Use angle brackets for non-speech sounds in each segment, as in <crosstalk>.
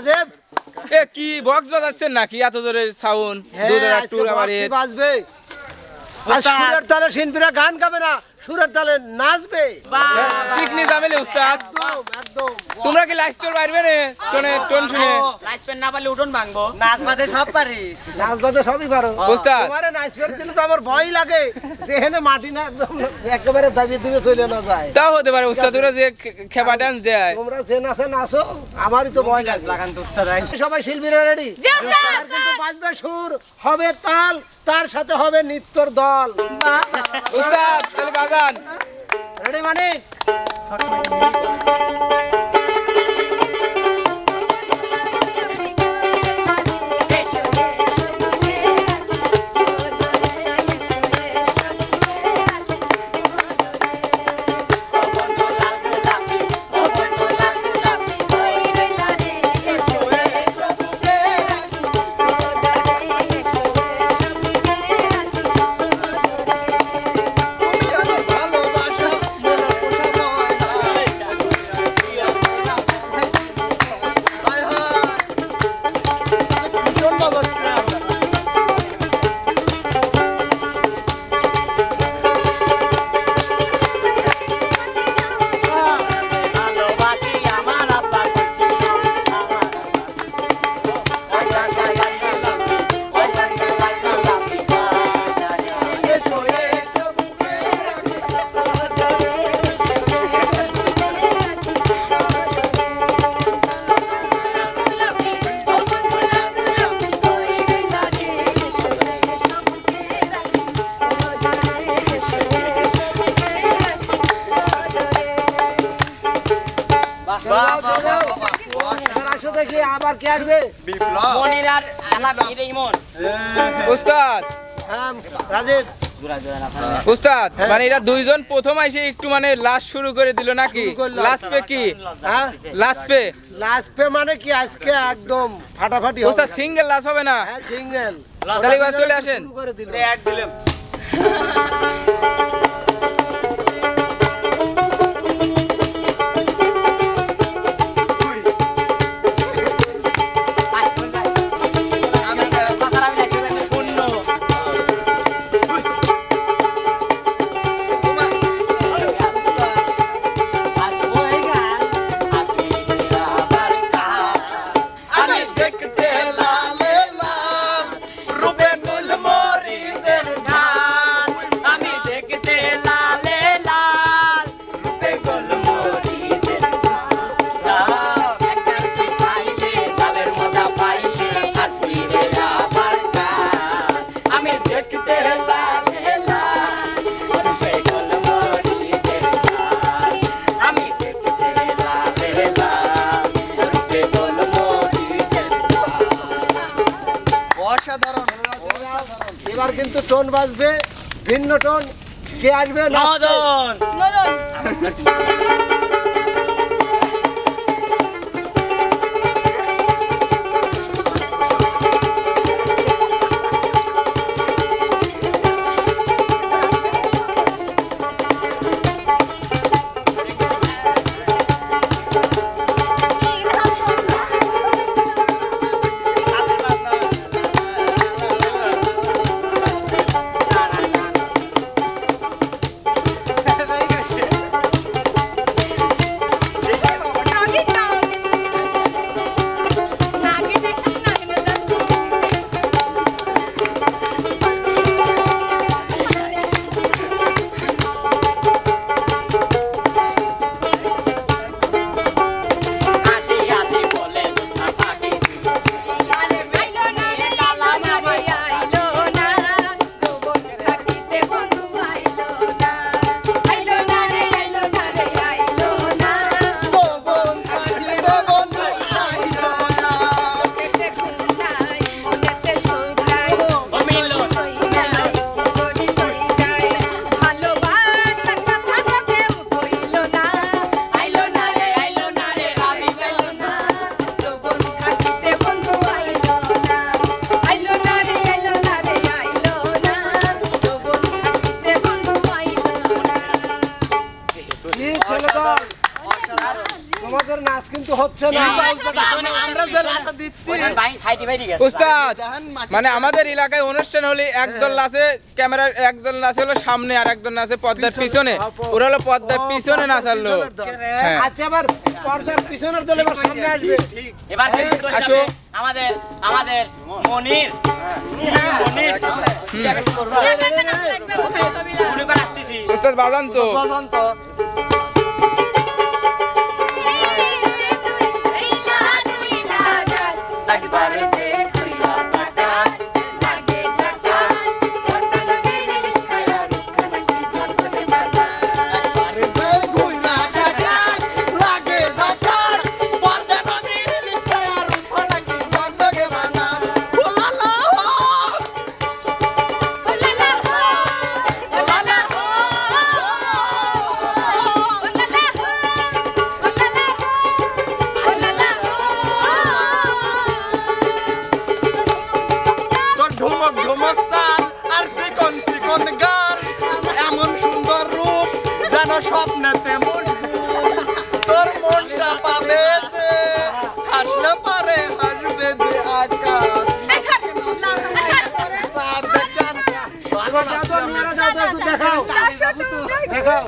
রাজেব এ কি বক্স বাজাচ্ছেন নাকি? এত জোরে সাউন্ড হ্যাঁ টুর আবার বাজবে। আর সুরের তালে শিল্পীরা গান গাবে না। সুরের তালে নাচবে। চিকনি জামেলে উস্তাদ। একদম তোমরা কি লাইস্টোর পারবে নে? টোনে টোন শুনে। লাইট পেন না পারলে উঠোন ভাঙবো। নাচবাদে সব পারি। নাচবাদে সবই পারো। উস্তাদ। তোমারে নাচ করতে তো আমার ভয় লাগে। যে হেনে মাটি না একদম একেবারে দাবিয়ে দিবে চলে না যায়। তাও হতে পারে উস্তাদ ওরা যে খেপা ডান্স দেয়। তোমরা যে নাচে নাচো। আমারই তো ভয় লাগে। লাগান সবাই শিল্পীরা রেডি কিন্তু বাজবে সুর হবে তাল তার সাথে হবে নৃত্যর দল। উস্তাদ তাহলে বাজান রেডি মানে আসবে? মনির আর আনা ভিড়ে ইমন। উস্তাদ। হ্যাঁ রাজীব। উস্তাদ মানে এরা দুইজন প্রথম এসে একটু মানে লাস্ট শুরু করে দিল নাকি? লাস্ট পে কি? হ্যাঁ। Last pay? লাস্ট পে মানে কি? আজকে একদম ফাটাফাটি হবে। উস্তাদ সিঙ্গেল লাস্ট হবে না? হ্যাঁ সিঙ্গেল। তাহলে চলে আসেন। করে দিল। এক দিলাম <laughs> বাজবে ভিন্ন টোন কে আসবে নদন। মদন <laughs> উস্তাদ মানে আমাদের এলাকায় অনুষ্ঠান হলে একদল নাচে ক্যামেরা একদল নাচে হলো সামনে আর একদল নাচে পর্দার পিছনে। ওরা হলো পর্দার পিছনে নাচার লোক হ্যাঁ। আচ্ছা আবার পর্দার পিছনের দল এবার সামনে আসবে। এবার আসো। আমাদের আমাদের মনির। মনির মনে করে আসতেছি। বাজান তো। দেখাও।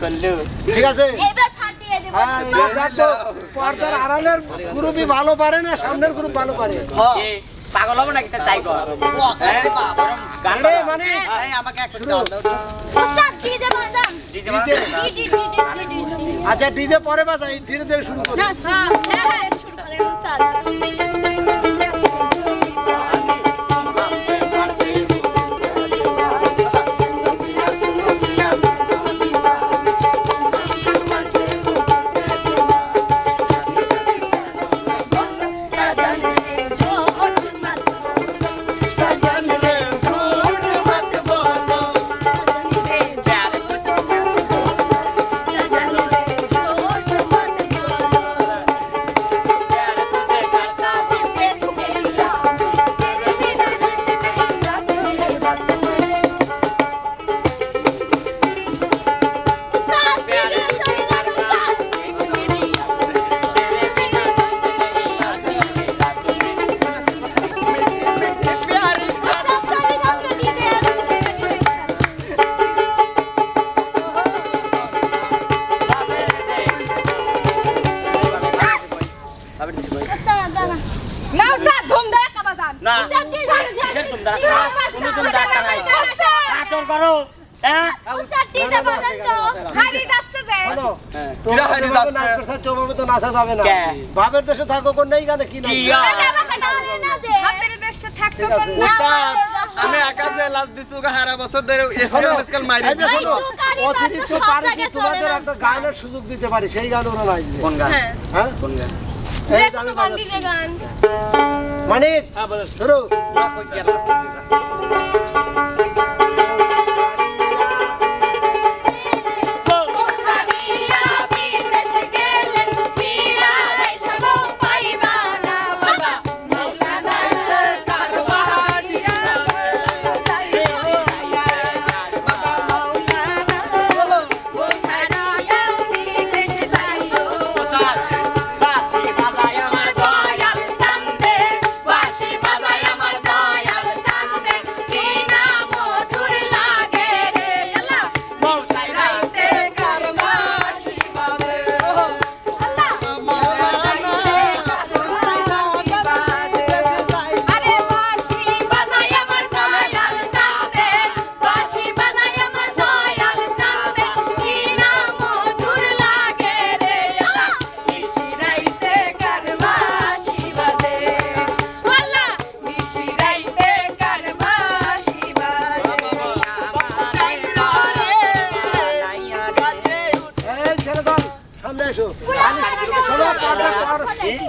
করল ঠিক আছে? হ্যাঁ পর্দার আড়ালের গ্রুপই ভালো পারে না সামনের গ্রুপ ভালো পারে। পাগল হব নাকি তাই কর? হ্যাঁ? গান মানে আমাকে ডিডি আচ্ছা ডিজে পরে বাজাই ধীরে ধীরে শুরু করি। নাচা যাবে না। বাপের দেশে থাকো কোন নেই গানে কি আমি একা লাজ দিছি হারা বছর ধরে এসকেল তুকারি অতিরিক্ত পারি কি তোমাদের একটা গানের সুযোগ দিতে পারি সেই গান ওরা নাচবে কোন গান? হ্যাঁ। কোন গান? এই যে আমি বাজাচ্ছি। মানিক ধরো।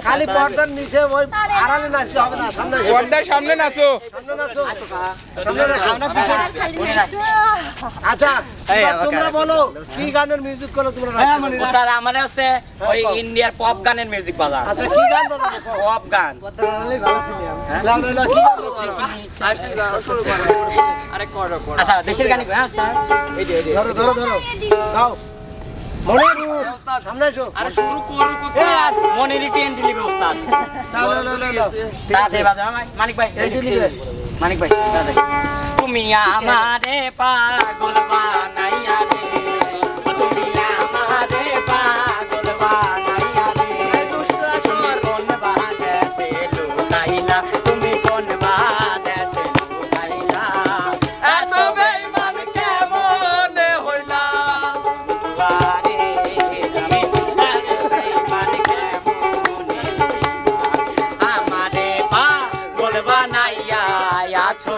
খালি পর্দার নিচে ওই আড়ালে নাচতে হবে না সামনে পর্দার সামনে নাচো। সামনে নাচো। আচ্ছা তোমরা বলো কি গানের মিউজিক করো তোমরা? স্যার আমাদের হচ্ছে ওই ইন্ডিয়ার পপ গানের মিউজিক বাজার। আচ্ছা কি গান বাজাবো পপ গান। আচ্ছা দেশের গানই হ্যাঁ স্যার। ধরো ধরো ধরো। দাও। তুমি আমারে পাগল বানাইয়া আছো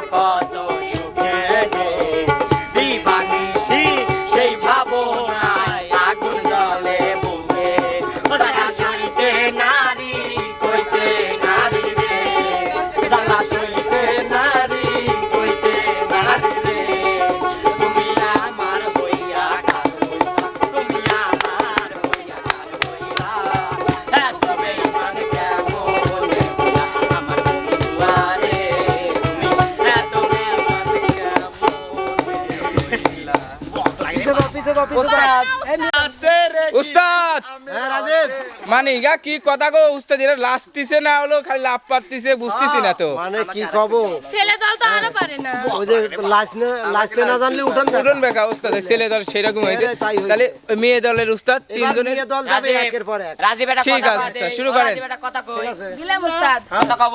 উস্তাদ! হ্যাঁ মানে ইগা কি কথা গো উস্তাদ এরা লাস্তিছে না হলো খালি লাভ পাতিছে বুঝতেছি না তো। মানে কি কব? ছেলে দল তো আরও পারে না। ওই যে লাস্ট লাস্টে না জানলে উঠান উঠুন বেকা উস্তাদ ছেলে দল সেরকম হয়েছে। হ্যাঁ, তাই তাহলে মেয়ে দলের উস্তাদ তিনজনের দল যাবে একের পর এক। রাজীব এটা ঠিক আছে, উস্তাদ, শুরু ও করেন। রাজীব এটা কথা কই দিলাম উস্তাদ। কথা কব।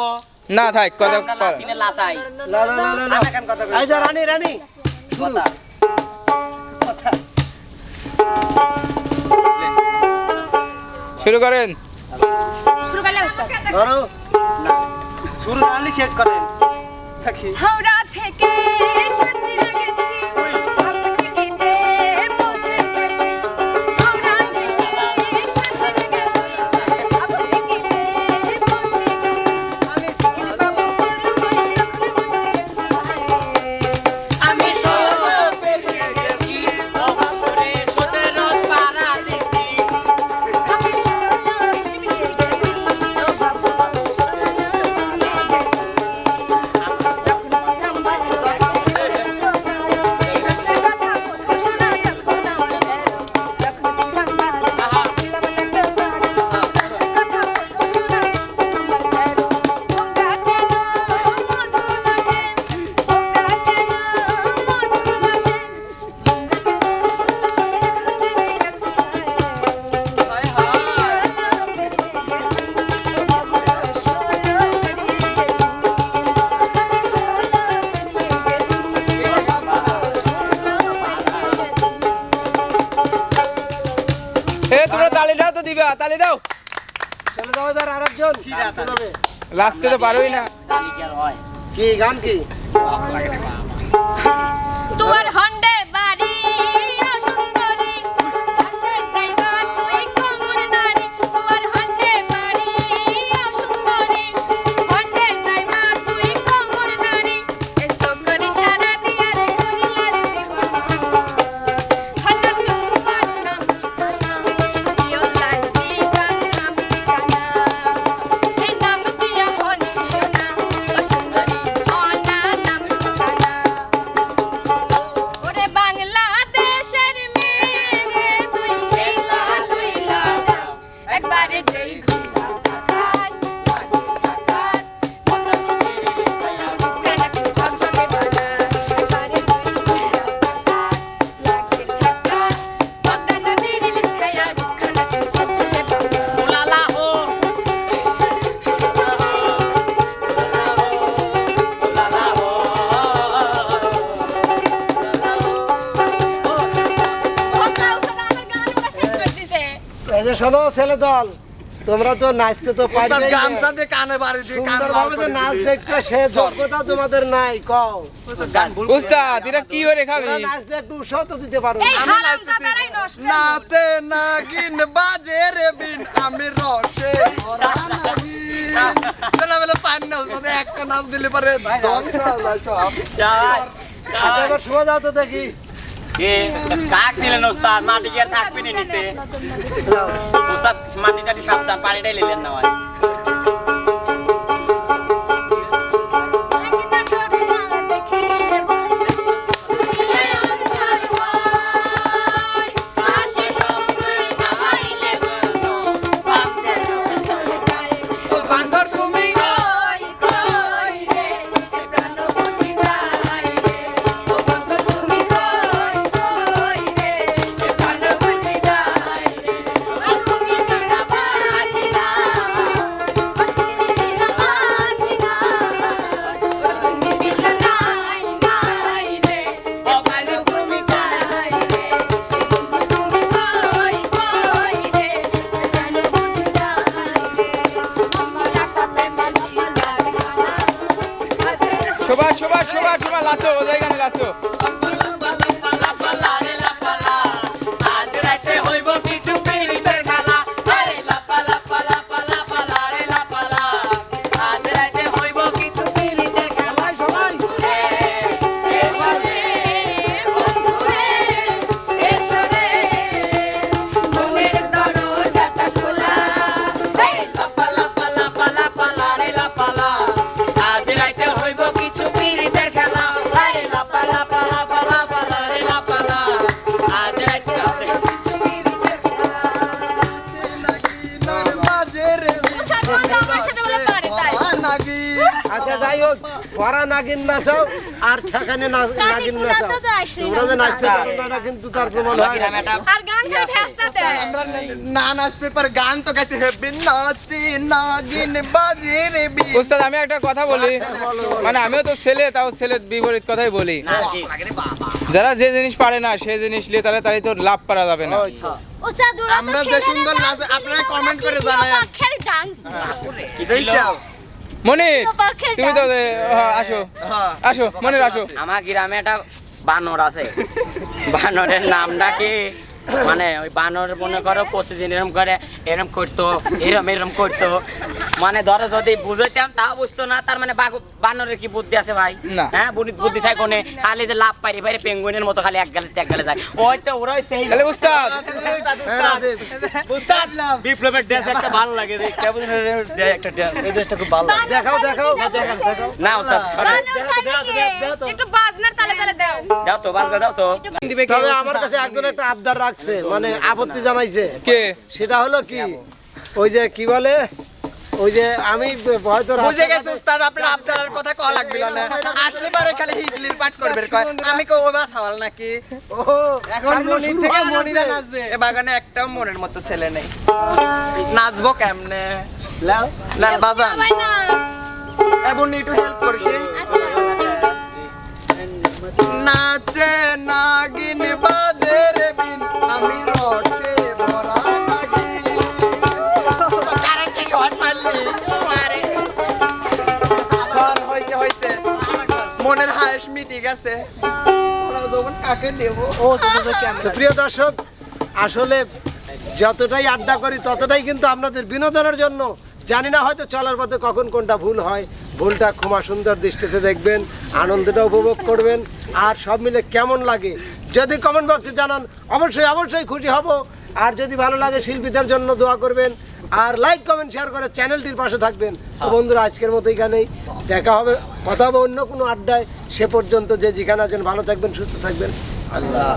না থাক কথা আমরা কর। না না না না, না। এই যে রানী রানী। শুরু শুরু করেন। শুরু করলে উস্তাদ ধরো। শুরু না শেষ করেন। হাওড়া থেকে দিবা তালি দাও। চলে যাও এবার আরেকজন। লাস্টে তো পারোই না। কি আর হয়। কি গান কি? হন্ডে শোনো ছেলে দল তোমরা তো নাচতে তো পারবে গামছা দিয়ে কানে বাড়ি দিয়ে কান সুন্দর লাল ভাবে করে যে নাচ দেখতে সে যোগ্যতা তোমাদের নাই কও। উস্তাদ এরা কি করে খাবি তোমরা একটু উৎসাহ তো দিতে পারো। এই হারাম নাচে নাগিন বাজে রে বিন আমি রসে ভরা নাগিন। বেলা বেলা পানি না উস্তাদ একটা নাচ দিলে পারে ধ্বংস যায় আচ্ছা এবার শোয়া যাও তো দেখি। কাক দিলেন ওস্তাদ? মাটি কি আর থাকবে না নিচে? ওস্তাদ মাটি টাটি সাবধান, পানিটাই নিলেন না নাগিন নাচাও আর ঠেকানে না- নাগিন নাচাও তোমরা যে নাচতে পারো না, কিন্তু তার প্রমাণ হয় আর গান খালি ঠেসতাতে না নাচতে পার গান তো কাছে হেবি। নাচি নাগিন বাজে রে বি উস্তাদ আমি একটা কথা বলি। মানে আমিও তো ছেলে তাও ছেলের বিপরীত কথাই বলি। যারা যে জিনিস পারে না সেই জিনিস নিয়ে তারা তাই তো লাভ করা যাবে না। আমরা যে সুন্দর নাচ আপনারা কমেন্ট করে জানায়? মনির তুমি তো এ, হ্যাঁ, আসো। হ্যাঁ। আসো মনির আসো। আমার গ্রামে একটা বানর আছে। বানরের নামটা কি? মানে ওই বানর মনে করো প্রতিদিন এরম করে এরম করতো এরম এরম করতো। মানে ধরো যদি বুঝাইতাম তাও বুঝতো না তার মানে বানরের কি বুদ্ধি আছে ভাই? হ্যাঁ বুদ্ধি বুদ্ধি থাকে কোনে? খালি যে লাভ পারি ভাই পেঙ্গুইনের মতো খালি এক গালে এক গালে যায়। ওই তো ওরাই সেই তাহলে উস্তাদ। হ্যাঁ, দে। বিপ্লবের ড্রেস একটা ভালো লাগে একটা ড্রেস এই ড্রেসটা খুব ভালো লাগে। দেখাও দেখাও। দেখাও না ওস্তাদ সরে। একটু বাজনার তালে তালে দাও। দাও তো বাজনা দাও তো। তবে আমার কাছে একজন একটা আবদার রাখছে মানে আপত্তি জানাইছে। কে? সেটা হলো কি? ওই যে কি বলে? ওই যে আমি হয়তো বুঝে গেছে উস্তাদ আপনার আপনার কথা কল লাগবে না। আসলে পারে খালি হিজলির পাঠ করবে কয় আমি কো ওবা সওয়াল নাকি? ও এখন মনি থেকে মনি নাচবে। এ বাগানে একটাও মনের মতো ছেলে নেই। নাচবো কেমনে? লাও। লাল বাজান। একটু হেল্প করছি নাচে নাগিন বিন আমি রসে ভরা নাগিন কারেন্টে শর্ট মারলি। আরে। ধর হইছে হইছে মনের হায়েস মিটি গেছে। কাকে দেবো? তো প্রিয় দর্শক আসলে যতটাই আড্ডা করি ততটাই কিন্তু আপনাদের বিনোদনের জন্য। জানি না হয়তো চলার পথে কখন কোনটা ভুল হয়। ভুলটা ক্ষমা সুন্দর দৃষ্টিতে দেখবেন আনন্দটা উপভোগ করবেন। আর সব মিলে কেমন লাগে যদি কমেন্ট বক্সে জানান, অবশ্যই অবশ্যই খুশি হব। আর যদি ভালো লাগে শিল্পীদের জন্য দোয়া করবেন, আর লাইক কমেন্ট শেয়ার করে চ্যানেলটির পাশে থাকবেন। তো বন্ধুরা, আজকের মতো এখানেই। দেখা হবে, কথা হবে অন্য কোনো আড্ডায়। সে পর্যন্ত যে যেখানে আছেন, ভালো থাকবেন, সুস্থ থাকবেন। আল্লাহ